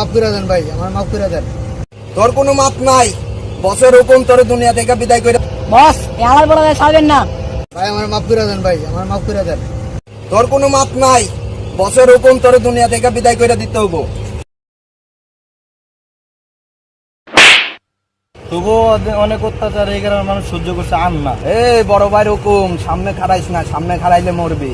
মাফ করে দেন ভাই আমার মাফ করে দেন। তোর কোনো মাপ নাই। বছর হুকুম তোর দুনিয়া থেকে বিদায় করে বস এ আমার বড় ভাই ছাড়বেন না। ভাই আমার মাফ করে দেন ভাই আমার মাফ করে দেন। তোর কোনো মাপ নাই। বছর হুকুম তোর দুনিয়া থেকে বিদায় করে দিতে হব তবুও অনেক অত্যাচার এই গ্রামের মানুষ সহ্য করছে আর না। এই বড় ভাই হুকুম সামনে খাড়াইস না সামনে খাড়াইলে মরবি।